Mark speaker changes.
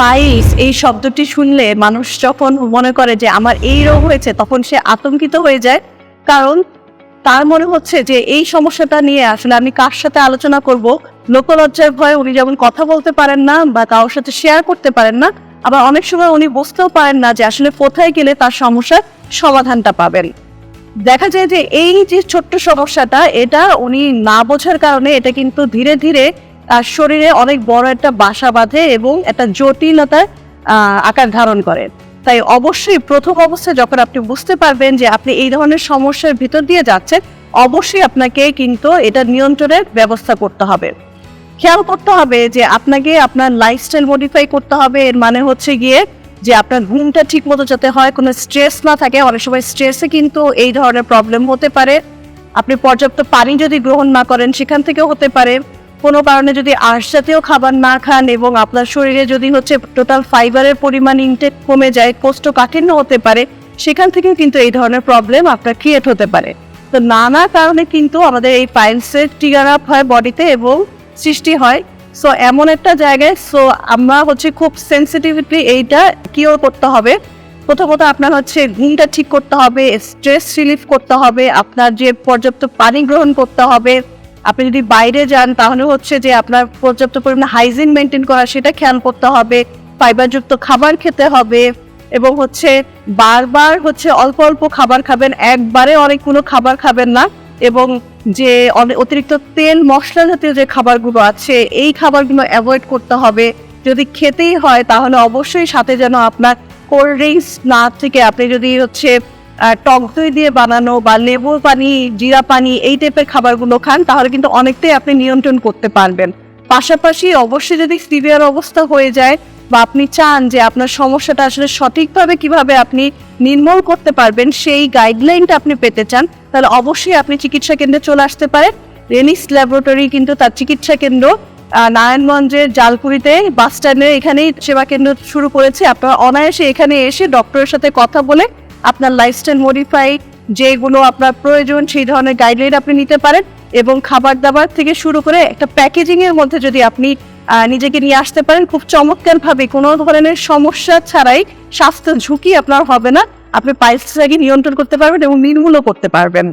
Speaker 1: Piles এই শব্দটি শুনলে মানুষ যখন মনে করে যে আমার এই রোগ হয়েছে, তখন সে আতঙ্কিত হয়ে যায়। কারণ তার মনে হচ্ছে যে এই সমস্যাটা নিয়ে আসলে আমি কার সাথে আলোচনা করব? লোকলজ্জার ভয়ে উনি যেমন কথা বলতে পারেন না বা কারোর সাথে শেয়ার করতে পারেন না, আবার অনেক সময় উনি বুঝতেও পারেন না যে আসলে কোথায় গেলে তার সমস্যার সমাধানটা পাবেন। দেখা যায় যে এই যে ছোট্ট সমস্যাটা, এটা উনি না বোঝার কারণে এটা কিন্তু ধীরে ধীরে শরীরে অনেক বড় একটা বাসা বাঁধে এবং একটা জটিলতার আকার ধারণ করে। তাই অবশ্যই প্রথম অবস্থায় যখন আপনি বুঝতে পারবেন যে আপনি এই ধরনের সমস্যার ভিতর দিয়ে যাচ্ছেন, অবশ্যই আপনাকে কিন্তু এটা নিয়ন্ত্রণের ব্যবস্থা করতে হবে। খেয়াল করতে হবে যে আপনাকে আপনার লাইফস্টাইল মডিফাই করতে হবে। এর মানে হচ্ছে গিয়ে যে আপনার ঘুমটা ঠিক মতো যাতে হয়, কোনো স্ট্রেস না থাকে। অনেক সময় স্ট্রেসে কিন্তু এই ধরনের প্রবলেম হতে পারে। আপনি পর্যাপ্ত পানি যদি গ্রহণ না করেন, সেখান থেকেও হতে পারে। কোনো কারণে যদি আঁশ জাতীয় খাবার না খান এবং আপনার শরীরে যদি হচ্ছে টোটাল ফাইবারের পরিমাণ ইনটেক কমে যায়, কোষ্ঠকাঠিন্য হতে পারে, সেখান থেকেও কিন্তু এই ধরনের প্রবলেম আপনার ক্রিয়েট হতে পারে। তো নানা কারণে কিন্তু আমাদের এই পাইলসের ট্রিগার আপ হয় বডিতে এবং সৃষ্টি হয়। সো এমন একটা জায়গায় সো আমরা হচ্ছে খুব সেন্সিটিভলি এইটা কিওর করতে হবে। প্রথমত আপনার হচ্ছে ঘুমটা ঠিক করতে হবে স্ট্রেস রিলিফ করতে হবে, আপনার যে পর্যাপ্ত পানি গ্রহণ করতে হবে আপনি যদি বাইরে যান, তাহলে হচ্ছে যে আপনার পর্যাপ্ত পরিমাণে হাইজিন মেনটেন করা, সেটা খেয়াল করতে হবে ফাইবারযুক্ত খাবার খেতে হবে এবং হচ্ছে বারবার হচ্ছে অল্প অল্প খাবার খাবেন, একবারে অনেকগুলো খাবার খাবেন না এবং যে অতিরিক্ত তেল, মশলা জাতীয় যে খাবারগুলো আছে, এই খাবারগুলো অ্যাভয়েড করতে হবে। যদি খেতেই হয়, তাহলে অবশ্যই সাথে যেন আপনার কোল্ড ড্রিঙ্কস না থেকে আপনি যদি হচ্ছে টক দই দিয়ে বানানো বা লেবু পানি, জিরা পানি এই টাইপের খাবারগুলো খান, তাহলে কিন্তু অনেকটাই আপনি নিয়ন্ত্রণ করতে পারবেন। পাশাপাশি অবশ্যই যদি সিভিয়ার অবস্থা হয়ে যায় বা আপনি চান যে আপনার সমস্যাটা আসলে সঠিকভাবে কীভাবে আপনি নির্মূল করতে পারবেন, সেই গাইডলাইনটা আপনি পেতে চান, তাহলে অবশ্যই আপনি চিকিৎসা কেন্দ্রে চলে আসতে পারেন। রেনিস ল্যাবরেটরি কিন্তু তার চিকিৎসা কেন্দ্র নারায়ণগঞ্জের জালকুড়িতে বাস স্ট্যান্ডে এখানেই সেবা কেন্দ্র শুরু করেছে। আপনারা অনায়াসে এখানে এসে ডক্টরের সাথে কথা বলে আপনার লাইফস্টাইল মডিফাই যেগুলো আপনার প্রয়োজন, সেই ধরনের গাইডলাইন আপনি নিতে পারেন এবং খাবার দাবার থেকে শুরু করে একটা প্যাকেজিং এর মধ্যে যদি আপনি নিজেকে নিয়ে আসতে পারেন, খুব চমৎকারভাবে কোনো ধরনের সমস্যা ছাড়াই স্বাস্থ্য ঝুঁকি আপনার হবে না। আপনি পাইলসটাকে নিয়ন্ত্রণ করতে পারবেন এবং নির্মূলও করতে পারবেন।